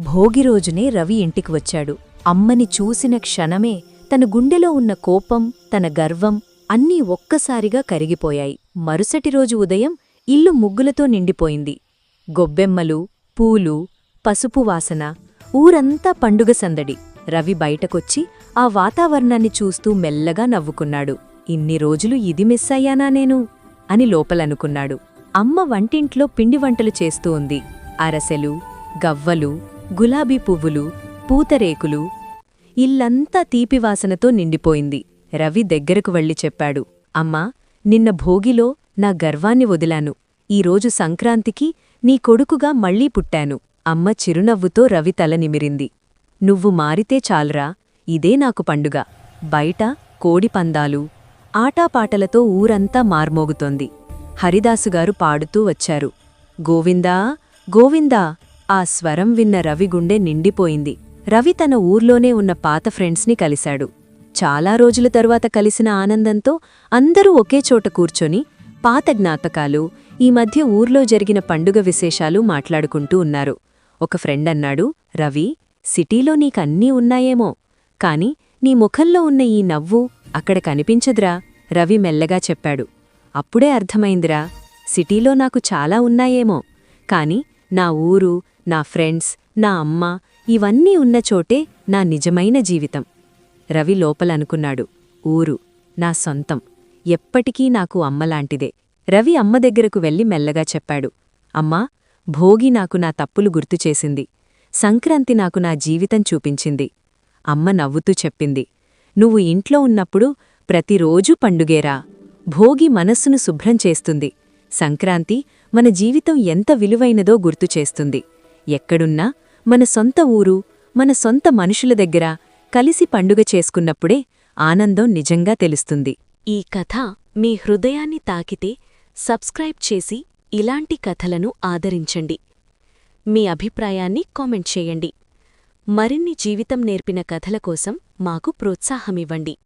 భోగిరోజునే రవి ఇంటికి వచ్చాడు. అమ్మని చూసిన క్షణమే తన గుండెలో ఉన్న కోపం తన గర్వం అన్నీ ఒక్కసారిగా కరిగిపోయాయి. మరుసటి రోజు ఉదయం ఇల్లు ముగ్గులతో నిండిపోయింది. గొబ్బెమ్మలు పూలు పసుపు వాసన ఊరంతా పండుగ సందడి. రవి బయటకొచ్చి ఆ వాతావరణాన్ని చూస్తూ మెల్లగా నవ్వుకున్నాడు. ఇన్ని రోజులు ఇది మిస్ అయ్యానా నేను? అని లోపలనుకున్నాడు. అమ్మ వంటింట్లో పిండి వంటలు చేస్తూ ఉంది. అరసెలు గవ్వలు గులాబీ పువ్వులు పూతరేకులు ఇల్లంతా తీపివాసనతో నిండిపోయింది. రవి దగ్గరకు వెళ్ళి చెప్పాడు అమ్మా నిన్న భోగిలో నా గర్వాన్ని వదిలాను. ఈరోజు సంక్రాంతికి నీ కొడుకుగా మళ్ళీ పుట్టాను. అమ్మ చిరునవ్వుతో రవి తల నిమిరింది. నువ్వు మారితే చాలురా ఇదే నాకు పండుగ. బయట కోడిపందాలు ఆటాపాటలతో ఊరంతా మార్మోగుతోంది. హరిదాసుగారు పాడుతూ వచ్చారు. గోవిందా గోవిందా ఆ స్వరం విన్న రవి గుండె నిండిపోయింది. రవి తన ఊర్లోనే ఉన్న పాత ఫ్రెండ్స్ని కలిశాడు. చాలా రోజుల తరువాత కలిసిన ఆనందంతో అందరూ ఒకే చోట కూర్చొని పాత జ్ఞాపకాలు ఈ మధ్య ఊర్లో జరిగిన పండుగ విశేషాలు మాట్లాడుకుంటూ ఉన్నారు. ఒక ఫ్రెండ్ అన్నాడు రవి సిటీలో నీకన్నీ ఉన్నాయేమో కాని నీ ముఖంలో ఉన్న ఈ నవ్వు అక్కడ కనిపించదురా రవి మెల్లగా చెప్పాడు. అప్పుడే అర్థమైందిరా సిటీలో నాకు చాలా ఉన్నాయేమో కాని నా ఊరు నా ఫ్రెండ్స్ నా అమ్మ ఇవన్నీ ఉన్న చోటే నా నిజమైన జీవితం. రవి లోపలనుకున్నాడు. ఊరు నా సొంతం. ఎప్పటికీ నాకు అమ్మలాంటిదే. రవి అమ్మ దగ్గరకు వెళ్ళి మెల్లగా చెప్పాడు. అమ్మా భోగి నాకు నా తప్పులు గుర్తుచేసింది సంక్రాంతి నాకు నా జీవితం చూపించింది. అమ్మ నవ్వుతూ చెప్పింది. నువ్వు ఇంట్లో ఉన్నప్పుడు ప్రతిరోజూ పండుగేరా. భోగి మనస్సును శుభ్రం చేస్తుంది. సంక్రాంతి మన జీవితం ఎంత విలువైనదో గుర్తుచేస్తుంది ఎక్కడున్నా మన సొంత ఊరు మన సొంత మనుషుల దగ్గర కలిసి పండుగ చేసుకున్నప్పుడే ఆనందం నిజంగా తెలుస్తుంది. ఈ కథ మీ హృదయాన్ని తాకితే సబ్స్క్రైబ్ చేసి ఇలాంటి కథలను ఆదరించండి. మీ అభిప్రాయాన్ని కామెంట్ చేయండి. మరిన్ని జీవితం నేర్పిన కథల కోసం మాకు ప్రోత్సాహమివ్వండి.